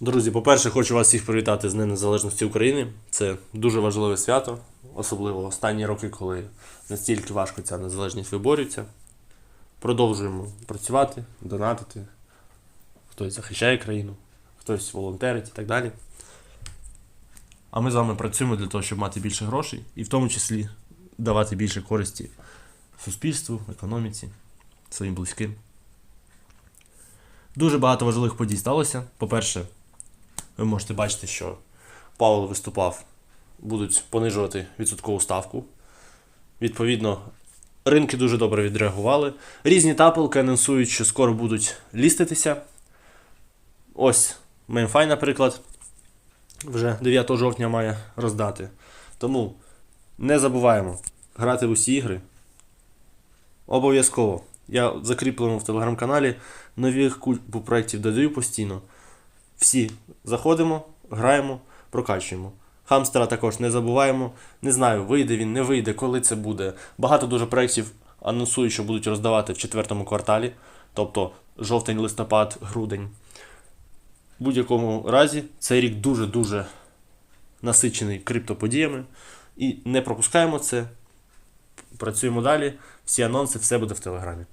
Друзі, по-перше, хочу вас всіх привітати з Днем Незалежності України. Це дуже важливе свято, особливо останні роки, коли настільки важко ця незалежність виборюється. Продовжуємо працювати, донатити. Хтось захищає країну, хтось волонтерить і так далі. А ми з вами працюємо для того, щоб мати більше грошей і в тому числі давати більше користі суспільству, економіці, своїм близьким. Дуже багато важливих подій сталося. По-перше, ви можете бачити, що Павло виступав, будуть понижувати відсоткову ставку. Відповідно, ринки дуже добре відреагували. Різні тапелки анонсують, що скоро будуть ліститися. Ось MainFi, наприклад, вже 9 жовтня має роздати. Тому не забуваємо грати в усі ігри. Обов'язково. Я в закріпленому в телеграм-каналі нових купу проєктів додаю постійно. Всі заходимо, граємо, прокачуємо. Хамстера також не забуваємо. Не знаю, вийде він, не вийде, коли це буде. Багато дуже проєктів анонсують, що будуть роздавати в четвертому кварталі, тобто жовтень, листопад, грудень. В будь-якому разі цей рік дуже-дуже насичений криптоподіями. І не пропускаємо це. Працюємо далі. Всі анонси, все буде в телеграмі.